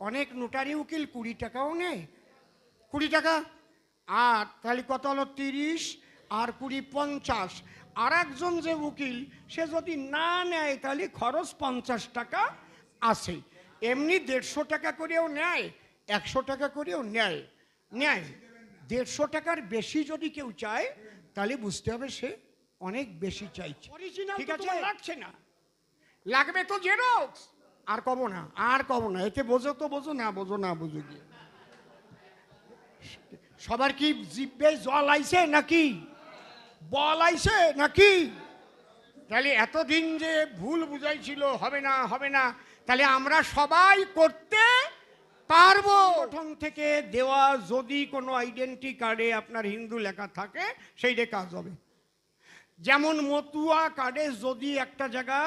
অনেক নোটারি উকিল কুড়ি টাকাও নেয়। কুড়ি টাকা? আর তাহলে কত হলো? তিরিশ। আর কুড়ি পঞ্চাশ। আর একজন যে উকিল সে যদি না নেয় তাহলে খরচ পঞ্চাশ টাকা আছে। এমনি দেড়শো টাকা করেও নেয় একশো টাকা করেও নেয়। নেয়। দেড়শো টাকার বেশি যদি কেউ চায় তাহলে বুঝতে হবে সে অনেক বেশি চাইছে। ঠিক আছে? লাগছে না। লাগবে তো জেরক্স আর কব না, আর কব না এতে বোঝো তো বোঝো, না বোঝো না বোঝো গিয়ে। সবার কি জিব্বে জল আইছে নাকি? বল আইছে নাকি? তাহলে এতদিন যে ভুল বুঝাইছিল, হবে না হবে না, তাহলে আমরা সবাই করতে পারব। প্রথম থেকে দেওয়া যদি কোনো আইডেন্টি কার্ডে আপনার হিন্দু লেখা থাকে, সেইটা কাজ হবে। যেমন মতুয়া কার্ডে যদি একটা জায়গা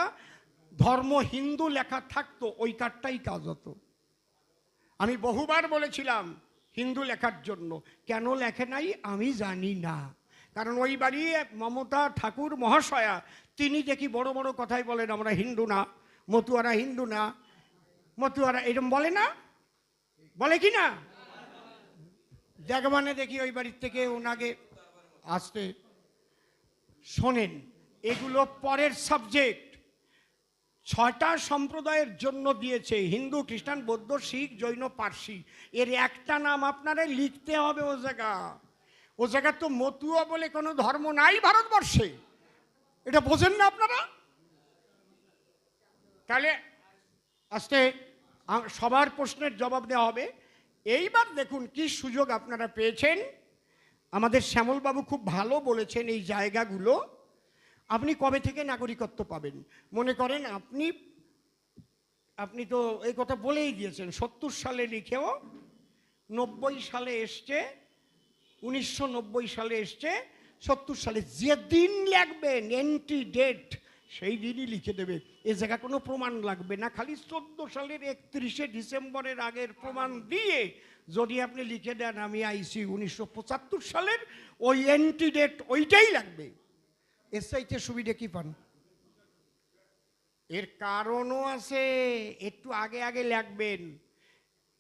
ধর্ম হিন্দু লেখা থাকতো, ওই কার্ডটাই কাজ হতো। আমি বহুবার বলেছিলাম হিন্দু লেখার জন্য, কেন লেখে নাই আমি জানি না। কারণ ওই বাড়ি মমতা ঠাকুর মহাশয়া, তিনি দেখি বড় বড় কথাই বলেন, আমরা হিন্দু না, মতুয়ারা হিন্দু না, মতুয়ারা এরম বলে না? বলে কি না? মানে দেখি ওই বাড়ির থেকে ওনাকে আসতে শোনেন। এগুলো পরের সাবজেক্ট ছয়টা সম্প্রদায়ের জন্য দিয়েছে, হিন্দু, খ্রিস্টান, বৌদ্ধ, শিখ, জৈন, পার্সি। এর একটা নাম আপনারা লিখতে হবে ও জায়গা। ও জায়গা তো মতুয়া বলে কোনো ধর্ম নাই ভারতবর্ষে। এটা বোঝেন না আপনারা? তাহলে আজকে সবার প্রশ্নের জবাব দেওয়া হবে। এইবার দেখুন কি সুযোগ আপনারা পেয়েছেন। আমাদের শ্যামলবাবু খুব ভালো বলেছেন এই জায়গাগুলো। আপনি কবে থেকে নাগরিকত্ব পাবেন? মনে করেন আপনি আপনি তো এই কথা বলেই দিয়েছেন, সত্তর সালে লিখেও নব্বই সালে এসছে, উনিশশো নব্বই সালে এসছে, সত্তর সালে যেদিন লাগবেন এন্টি ডেট সেই দিনই লিখে দেবে। এ জায়গা কোনো প্রমাণ লাগবে না, খালি চোদ্দ সালের একত্রিশে ডিসেম্বরের আগের প্রমাণ দিয়ে যদি আপনি লিখে দেন, আমি আইসি উনিশশো পঁচাত্তর সালের ওই এন্টি ডেট ওইটাই লাগবে। এর চাইতে সুবিধা কি পান? এর কারণও আছে, একটু আগে আগে লাগবেন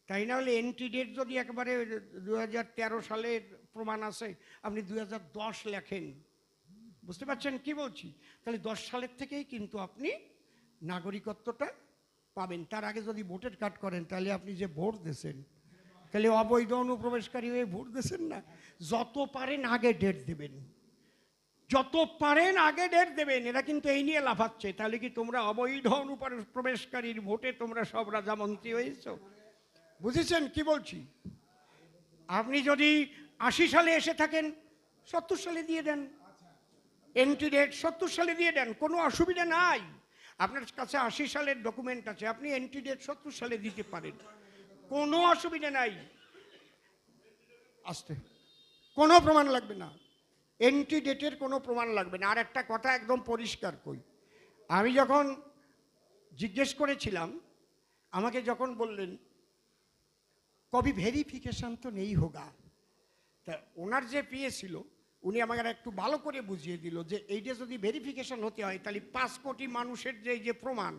তাই না হলে এন্ট্রি ডেট যদি একেবারে দু হাজার তেরো সালের প্রমাণ আছে, আপনি দু দশ লেখেন। বুঝতে পারছেন কি বলছি? তাহলে দশ সালের থেকেই কিন্তু আপনি নাগরিকত্বটা পাবেন। তার আগে যদি ভোটের কার্ড করেন, তাহলে আপনি যে ভোট দেছেন তাহলে অবৈধ অনুপ্রবেশকারী হয়ে ভোট দেছেন না? যত পারেন আগে ডেট দেবেন। যত পারেন আগে ডেট দেবেন, এরা কিন্তু এই নিয়ে লাফাচ্ছে। তাহলে কি তোমরা অবৈধ অনুপ্রবেশকারীর ভোটে তোমরা সব রাজামন্ত্রী হয়েছো? বুঝেছেন? কি বলছি? আপনি যদি আশি সালে এসে থাকেন, সত্তর সালে দিয়ে দেন। এন্ট্রি ডেট সত্তর সালে দিয়ে দেন, কোনো অসুবিধা নাই। আপনার কাছে আশি সালের ডকুমেন্ট আছে, আপনি এন্ট্রি ডেট সত্তর সালে দিতে পারেন। কোনো অসুবিধা নাই। আসতে। কোনো প্রমাণ লাগবে না। এন্ট্রি ডেটের কোনো প্রমাণ লাগবে না। আর একটা কথা একদম পরিষ্কার কই। আমি যখন জিজ্ঞেস করেছিলাম, আমাকে যখন বললেন, কবি ভেরিফিকেশন তো নেই হোগা। তা ওনার যে পিএ ছিল, উনি আমাকে একটু ভালো করে বুঝিয়ে দিল যে এইটা যদি ভেরিফিকেশান হতে হয়, তাহলে পাঁচ কোটি মানুষের যে যে প্রমাণ,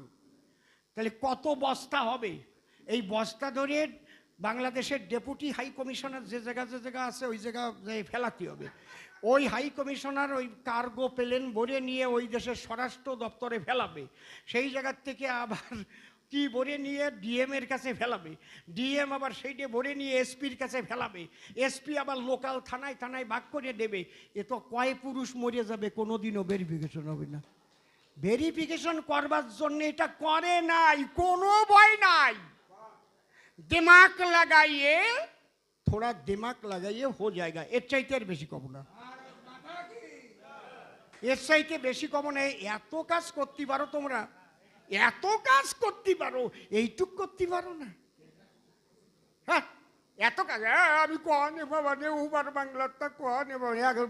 তাহলে কত বস্তা হবে? এই বস্তা ধরে বাংলাদেশের ডেপুটি হাই কমিশনার যে জায়গা যে জায়গা আছে, ওই জায়গা ফেলাতে হবে। ওই হাই কমিশনার ওই কার্গো প্লেন ভরে নিয়ে ওই দেশের স্বরাষ্ট্র দপ্তরে ফেলাবে। সেই জায়গার থেকে আবার কি ভরে নিয়ে ডিএম এর কাছে ফেলাবে? ডিএম আবার সেইটা ভরে নিয়ে এসপির কাছে ফেলাবে। এসপি আবার লোকাল থানায় থানায় ভাগ করে দেবে। এ তো কয় পুরুষ মরে যাবে কোনোদিনও ভেরিফিকেশন হবে না। ভেরিফিকেশন করবার জন্য এটা করে নাই, কোনো ভয় নাই। দিমাগ লাগাইয়ে, থোড়া দিমাগ লাগাইয়ে হো জায়গা, এর চাইতে আর বেশি কব না। এর চাইতে বেশি কম না এত কাজ করতে পারো তোমরা। এত কাজ করতে পারো, এইটুক করতে পারো না। হ্যাঁ এত কাজ আমি কন বাবা নে উবার বাংলাটা কন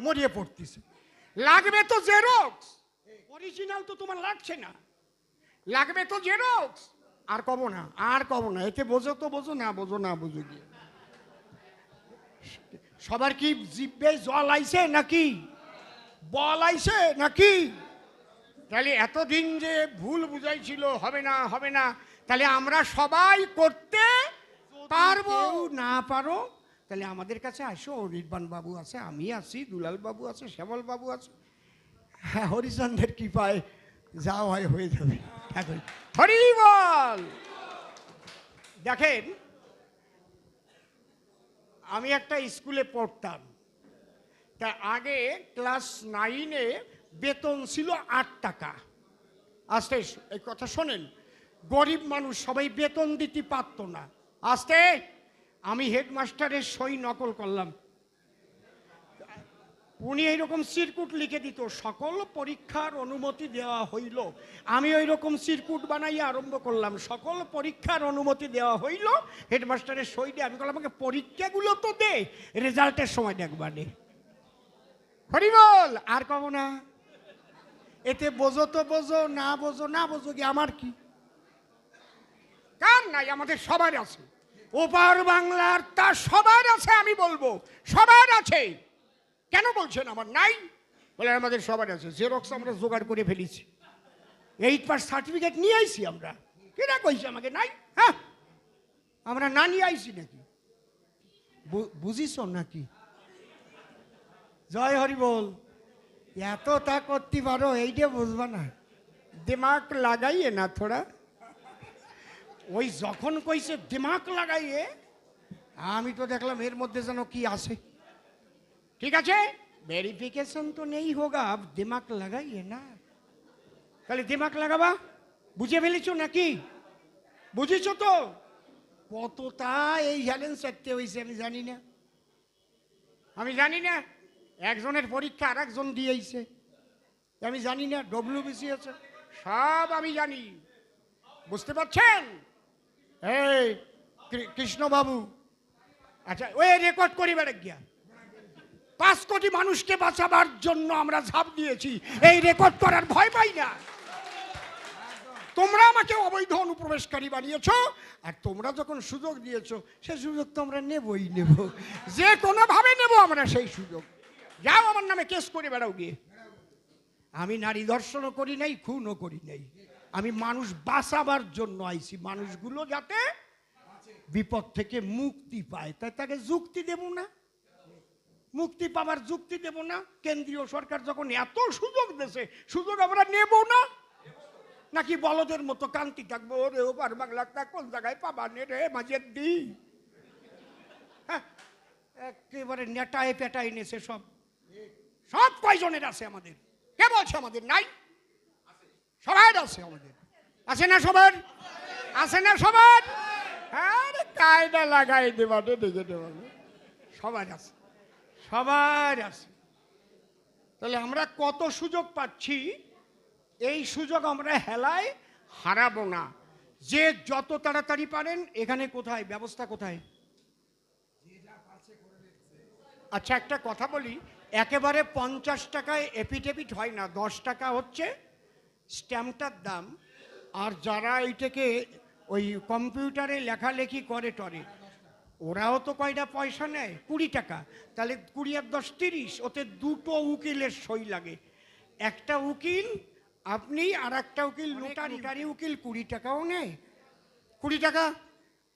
মরিয়ে পড়তেছে। লাগবে তো জেরক্স অরিজিনাল তো তোমার লাগছে না। লাগবে তো জেরক্স আর কব না, আর কব না এতে বোঝো তো বোঝো, না বোঝো না বোঝো গিয়ে। সবার কি জিব্বে জল আইছে নাকি? বল আইছে নাকি? তাহলে এতদিন যে ভুল বুঝাইছিল হবে না হবে না তাহলে আমরা সবাই করতে পারব। না পারো তাহলে আমাদের কাছে আসো অনির্বাণ বাবু আছে আমি আছি দুলাল বাবু আছে শ্যামল বাবু আছে। হ্যাঁ হরিচন্দ্রের কৃপায় যা হয় হয়ে যাবে। এখন হরি বল! দেখেন আমি একটা স্কুলে পড়তাম। তা আগে ক্লাস নাইনে বেতন ছিল আট টাকা। আস্তে, এই কথা শোনেন, গরিব মানুষ সবাই বেতন দিতে পারতো না। আস্তে, আমি হেডমাস্টারের সই নকল করলাম। উনি এইরকম সিরকুট লিখে দিত, সকল পরীক্ষার অনুমতি দেওয়া হইল। আমি ওই রকম সিরকুট বানাইয়া আরম্ভ করলাম, সকল পরীক্ষার অনুমতি দেওয়া হইল, হেডমাস্টারের সই দিয়ে আমি বললাম, আমাকে পরীক্ষাগুলো তো দে, রেজাল্টের সময় দেখবানে হরিবল আর কব না। এতে বোঝো তো বোঝো, না বোঝো না বোঝো কি আমার কি? কার নাই, আমাদের সবার আছে। ওপার বাংলার তা সবার আছে, আমি বলব। সবার আছে। কেন বলছেন আমার? নাই? বলে, আমাদের সবার আছে। জেরক্স আমরা জোগাড় করে ফেলেছি। এইট পাস সার্টিফিকেট নিয়ে আইছি আমরা। কেনা কইছে আমাকে? নাই? হ্যাঁ? আমরা না নিয়ে আইছি নাকি? বুঝিস নাকি? জয় হরি বল। এত তা করতে পারো এইটা বুঝবা না। দিমাগ লাগাইয়ে না থোড়া। ওই যখন কইছে দিমাগ লাগাইয়ে আমি তো দেখলাম এর মধ্যে যেন কি আছে। ঠিক আছে? ভেরিফিকেশন তো নেই হোগা আব দিমাগ লাগাইয়ে না। তাহলে দিমাগ লাগাবা। বুঝে ফেলেছো নাকি? বুঝেছ তো? কতটা এই চ্যালেঞ্জ করতে হয়েছে আমি জানি না। আমি জানি না। একজনের পরীক্ষা আর একজন দিয়েছে আমি জানি না ডব্লিউবিসি আছে। সব আমি জানি। বুঝতে পারছেন? এই কৃষ্ণবাবু। আচ্ছা ওই রেকর্ড করি বেড়ে গিয়া। পাঁচ কোটি মানুষকে বাঁচাবার জন্য আমরা ঝাঁপ দিয়েছি। এই রেকর্ড করার ভয় পাই না। তোমরা আমাকে অবৈধ অনুপ্রবেশকারী বানিয়েছ, আর তোমরা যখন সুযোগ দিয়েছ, সে সুযোগ তো আমরা নেবই, নেব। যে কোনোভাবে নেব আমরা সেই সুযোগ। যাও আমার নামে কেস করে বেড়াও গিয়ে। আমি নারী দর্শনও করি নাই খুনও করি নাই। আমি মানুষ বাঁচাবার জন্য আইছি। মানুষগুলো যাতে বিপদ থেকে মুক্তি পায়। তাই তাকে যুক্তি দেব না। মুক্তি পাবার যুক্তি দেব না। কেন্দ্রীয় সরকার যখন এত সুযোগ দেশে সুযোগ আমরা নেব না। নাকি বলদের মতো কান্তি থাকব রে ওপার বাংলা তা কোন জায়গায় পাবা নে রে মাঝের দি হ্যাঁ, একেবারে নেটায় পেটায় নেছে সব। সব কয়জনের আছে আমাদের? কে বলছে আমাদের? নাই? সবার আছে আমাদের। আছে না সবার? আছে না সবার? হ্যাঁ রে, কায়দা লাগাই দেবাতে দেখে দেবাতে সবার আছে। সবার আছে। তাহলে আমরা কত সুযোগ পাচ্ছি? এই সুযোগ আমরা হেলায় হারাবো না। যে যত তাড়াতাড়ি পারেন এখানে কোথায়? ব্যবস্থা কোথায়? আচ্ছা একটা কথা বলি। একেবারে পঞ্চাশ টাকায় এপিটেপিট হয় না দশ টাকা হচ্ছে স্ট্যাম্পটার দাম। আর যারা এইটাকে ওই কম্পিউটারে লেখালেখি করে টরে ওরাও তো কয়টা পয়সা নেয়? কুড়ি টাকা। তাহলে কুড়ি আর দশ তিরিশ ওতে দুটো উকিলের সই লাগে। একটা উকিল আপনি আর একটা উকিল নোটারি নোটারি উকিল কুড়ি টাকাও নেয়। কুড়ি টাকা?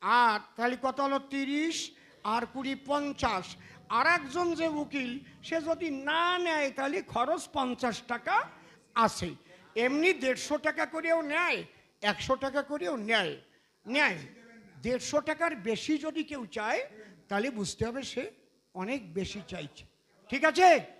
আর তাহলে কত হলো তিরিশ? আর কুড়ি পঞ্চাশ? আর একজন যে উকিল, সে যদি না নেয়, তাহলে খরচ পঞ্চাশ টাকা আছে। এমনি দেড়শো টাকা করেও নেয়, একশো টাকা করেও নেয়। নেয়। দেড়শো টাকার বেশি যদি কেউ চায়, তাহলে বুঝতে হবে সে অনেক বেশি চাইছে। ঠিক আছে?